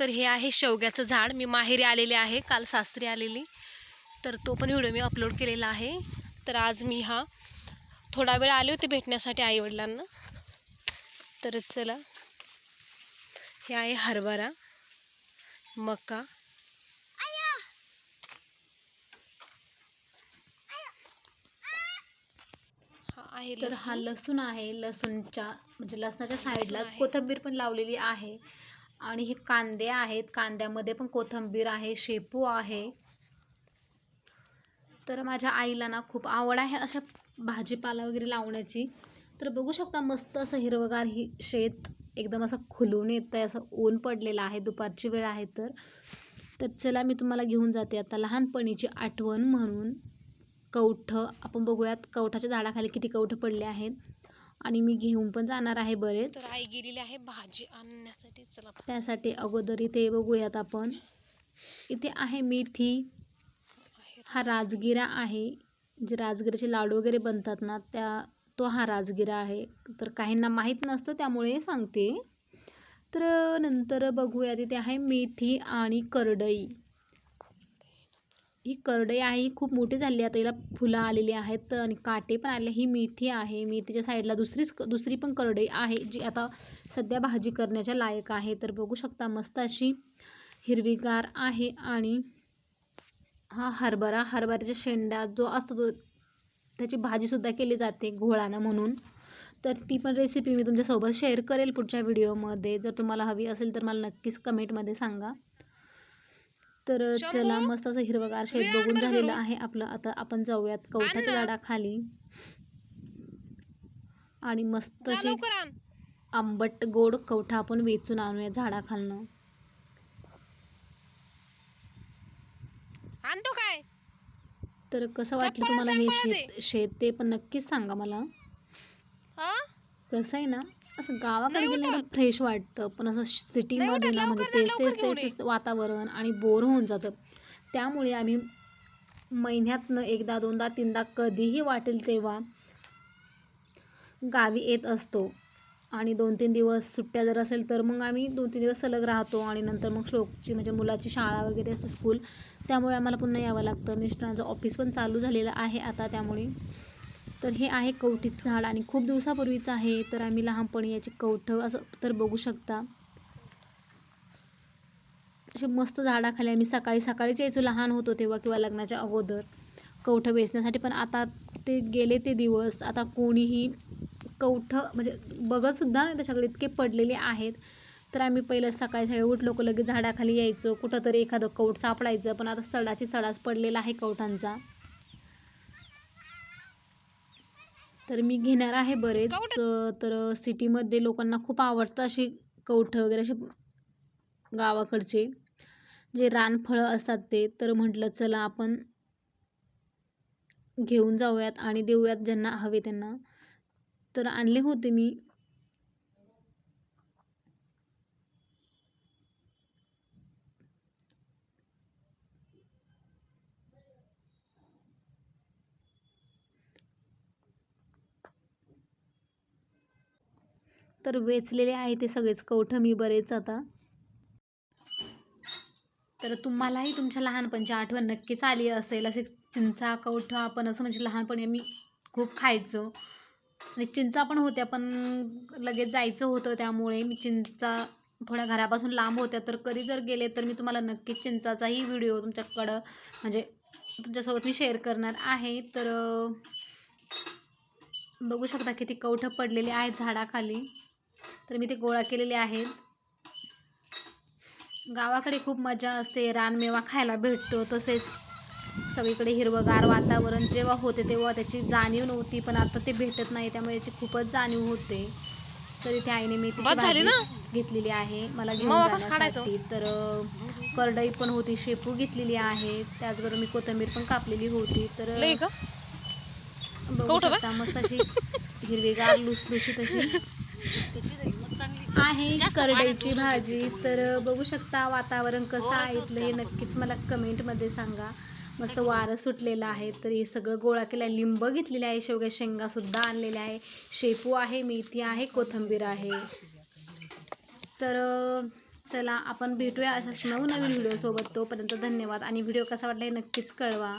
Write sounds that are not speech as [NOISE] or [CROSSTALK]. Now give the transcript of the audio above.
तर हे आहे शेवग्याचं झाड. मी माहेरी आलेले आहे काल सासरी आलेली. तर तो पण व्हिडिओ मी अपलोड केलेला आहे. तर आज मी हा थोडा वेळ आले होते भेटण्यासाठी आईवडिलांना. तर चला. हे आहे हरभरा मका आहे तर हा लसूण. आहे लसूणच्या म्हणजे लसणाच्या साईडलाच आहे. कोथिंबीर पण लावलेली आहे. आणि हे कांदे आहेत. कांद्यामध्ये पण कोथिंबीर आहे शेपू आहे. तर माझ्या आईला ना खूप आवड आहे अशा भाजीपाला वगैरे लावण्याची. तर बघू शकता मस्त असं हिरवगार ही शेत एकदम असं खुलून येतं आहे असं ऊन पडलेलं आहे. दुपारची वेळ आहे तर. तर चला मी तुम्हाला घेऊन जाते आता लहानपणीची आठवण म्हणून. कवठं आपण बघूयात कवठाच्या झाडाखाली किती कवठं पडले आहेत. आणि मी घेऊन पण जाणार आहे बरेच. तर आई गेलेली आहे भाजी आणण्यासाठी. चला त्यासाठी अगोदर इथे बघूयात आपण. इथे आहे मेथी. हा राजगिरा आहे. जे राजगिराचे लाडू वगैरे बनतात ना त्या तो हा राजगिरा आहे. तर काहींना माहीत नसतं त्यामुळे सांगते. तर नंतर बघूया तिथे आहे मेथी आणि करडई. ही करडई आहे ही खूप मोठी झाली आता हिला फुलं आलेली आहेत आणि काटे पण आले ही मेथी आहे. मेथीच्या साईडला दुसरीच दुसरी पण करडई आहे जी आता सध्या भाजी करण्याच्या लायक आहे. तर बघू शकता मस्त अशी हिरवीगार आहे आणि हा हरभरा हरभऱ्याच्या शेंडा जो असतो तो त्याची भाजीसुद्धा केली जाते घोळानं म्हणून. तर ती पण रेसिपी मी तुमच्यासोबत शेअर करेल पुढच्या व्हिडिओमध्ये जर तुम्हाला हवी असेल तर मला नक्कीच कमेंटमध्ये सांगा. तर चला मस्त असं हिरवगार शेत बघून झालेलं. आहे आपलं. आता आपण जाऊयात कवठाच्या. झाडाखाली. आणि मस्त अशी. आंबट गोड कवठा आपण वेचून आणूया झाडाखालनं. आणतो काय? तर कसं वाटलं तुम्हाला हे शेत शेत ते पण नक्कीच सांगा मला. हा? कसं आहे ना असं गावाकडे नाही गेलं उठत. फ्रेश वाटतं. पण असं सिटीमध्ये उठत, ना म्हणजे लवकर जा, तेच लवकर तेच घेऊन तेच तेच वातावरण आणि बोर होऊन जातं. त्यामुळे आम्ही महिन्यातनं एकदा दोनदा तीनदा कधीही वाटेल तेव्हा गावी येत असतो. आणि दोन तीन दिवस सुट्ट्या जर असेल तर मग आम्ही दोन तीन दिवस सलग राहतो. आणि नंतर मग श्लोकची म्हणजे मुलाची शाळा वगैरे असते स्कूल त्यामुळे आम्हाला पुन्हा यावं लागतं. मिस्टरांचं ऑफिस पण चालू झालेलं आहे आता त्यामुळे तर हे आहे कवठीचं झाड आणि खूप दिवसापूर्वीचं आहे तर आम्ही लहानपणी याची कवठं असं तर बघू शकता. असे मस्त झाडाखाली आम्ही सकाळी सकाळीच यायचो लहान होतो तेव्हा किंवा लग्नाच्या अगोदर. कवठं वेचण्यासाठी पण आता ते गेले ते दिवस आता कोणीही कवठं म्हणजे बघतसुद्धा नाही त्याच्याकडे इतके पडलेले आहेत. तर आम्ही पहिलं सकाळी सकाळी उठलो लगेच झाडाखाली यायचो. कुठंतरी एखादं कवठ सापडायचं पण आता सडाची सडाच पडलेला आहे कवठांचा. तर मी घेणार आहे बरेच? तर सिटीमध्ये लोकांना खूप आवडतं अशी कवठं वगैरे असे गावाकडचे. जे रानफळं असतात ते तर म्हटलं चला आपण घेऊन जाऊयात आणि देऊयात ज्यांना हवे त्यांना. तर आणले होते मी. तर वेचलेले आहे ते सगळेच. कवठं मी बरेच आता. तर तुम्हालाही तुमच्या लहानपणची आठवण नक्कीच आली असेल. असे चिंचा कवठं आपण असं म्हणजे लहानपणी आम्ही खूप खायचो. आणि चिंचा पण होत्या पण लगेच जायचं होतं त्यामुळे. मी चिंचा थोड्या घरापासून लांब होत्या तर कधी जर गेले तर मी तुम्हाला नक्कीच चिंचाचाही व्हिडिओ तुमच्याकडं म्हणजे तुमच्यासोबत मी शेअर करणार आहे. तर बघू शकता किती कवठं पडलेली आहेत झाडाखाली. तर मी ते गोळा केलेले आहेत. गावाकडे खूप मजा असते रानमेवा खायला भेटतो. तसेच सगळीकडे हिरवंगार वातावरण जेव्हा होते तेव्हा त्याची जाणीव नव्हती पण आता ते भेटत नाही त्यामुळे याची खूपच जाणीव होते. तर इथे आईने ना? घेतलेली आहे. मला घेऊन जाण्यासाठी. तर करडई पण होती शेपू घेतलेली आहे. त्याचबरोबर मी कोथिंबीर पण कापलेली होती. तर बघू? शकता मस्त अशी हिरवीगार लुसलुशीत अशी [LAUGHS] आहे करडईची भाजी. तर बघू शकता वातावरण कसं आहे इथलं हे नक्कीच मला कमेंटमध्ये सांगा. मस्त वारं सुटलेलं आहे तर हे सगळं गोळा केलं आहे लिंब घेतलेले आहे शेवग्या शेंगासुद्धा आणलेल्या आहे. शेपू आहे मेथी आहे कोथिंबीर आहे. तर चला आपण भेटूया अशाच नवनवीन व्हिडिओसोबत तोपर्यंत धन्यवाद. आणि व्हिडिओ कसा वाटला हे नक्कीच कळवा.